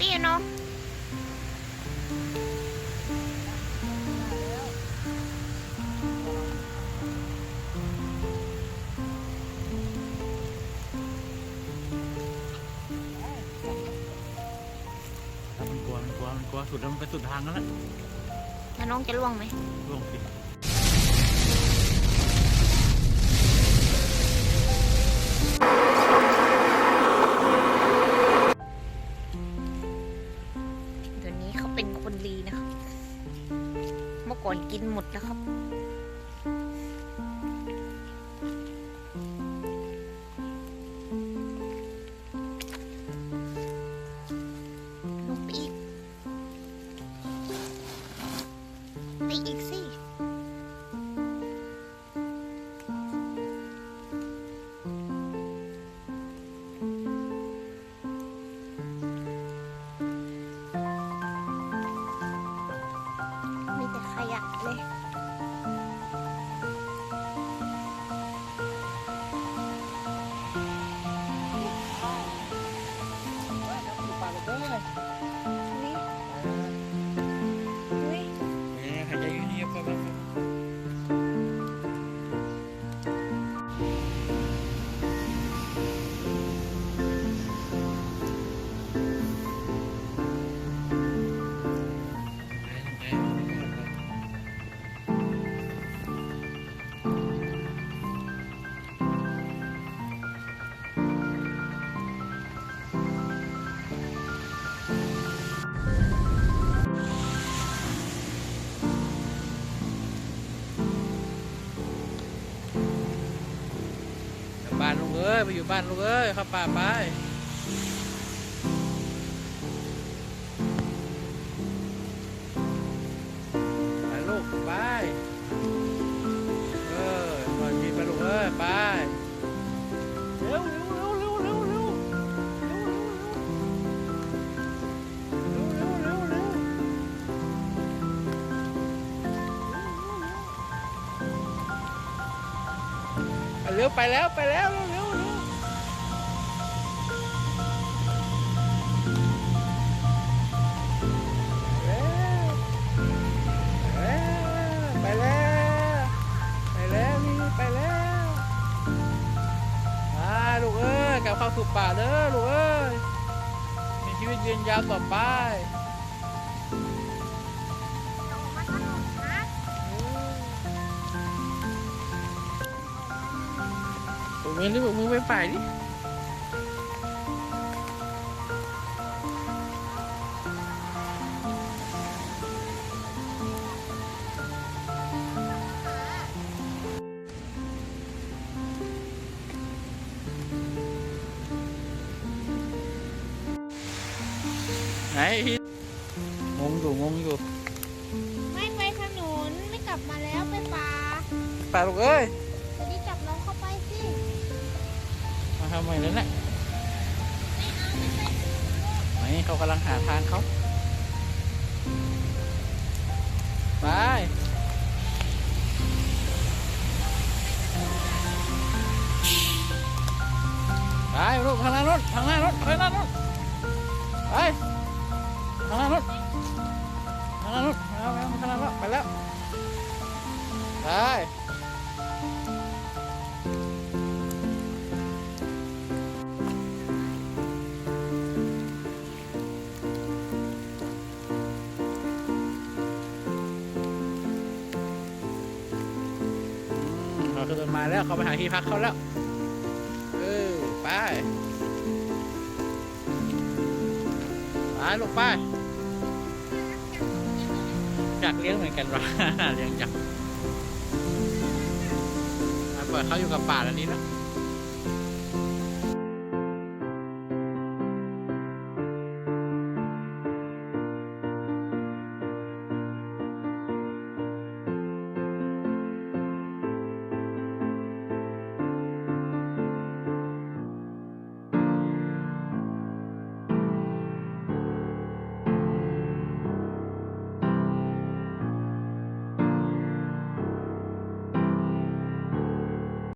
เตี้ยเนาะมันกลัวมันกลัวมันกลัวสุดแล้วมันไปสุดทางแล้วนะแล้วน้องจะล่วงไหมลงสิ ก่อนกินหมดแล้วครับ い。 ไปอยู่บ้านลูกเอ้ยข้าป่าไปไปลูกไปเออปอยพีไปลูกเอ้ยไปเร็วเร็วเร็วเร็วเร็วเร็วเร็วไปแล้วไปแล้วเร็ว สู่ป่าเด้อลูกเอ้ยมีชีวิตยืนยาวต่อไปผมมือนี่ผมมือไม่ไปดิ ไหนพี่งงอยู่งงอยู่ไม่ไปถนนไม่กลับมาแล้วไปป่าป่าลูกเอ้ยจะได้จับน้องเข้าไปสิมาทำไมแล้วเนี่ยไหนเขากำลังหาทางเขาไปไปลูกทางหน้ารถทางหน้ารถทางหน้ารถไป ทางหน้ารถทางหน้ารถเอาเอาทางหน้ารถไปแล้วไปมเขาเดินมาแล้วเขาไปหาที่พักเขาแล้ว เออ ไป ไปลูกไปากเลี้ยงเหมือนกันวะ เลี้ยงจังปล่อยเขาอยู่กับป่าแล้วนี้นะ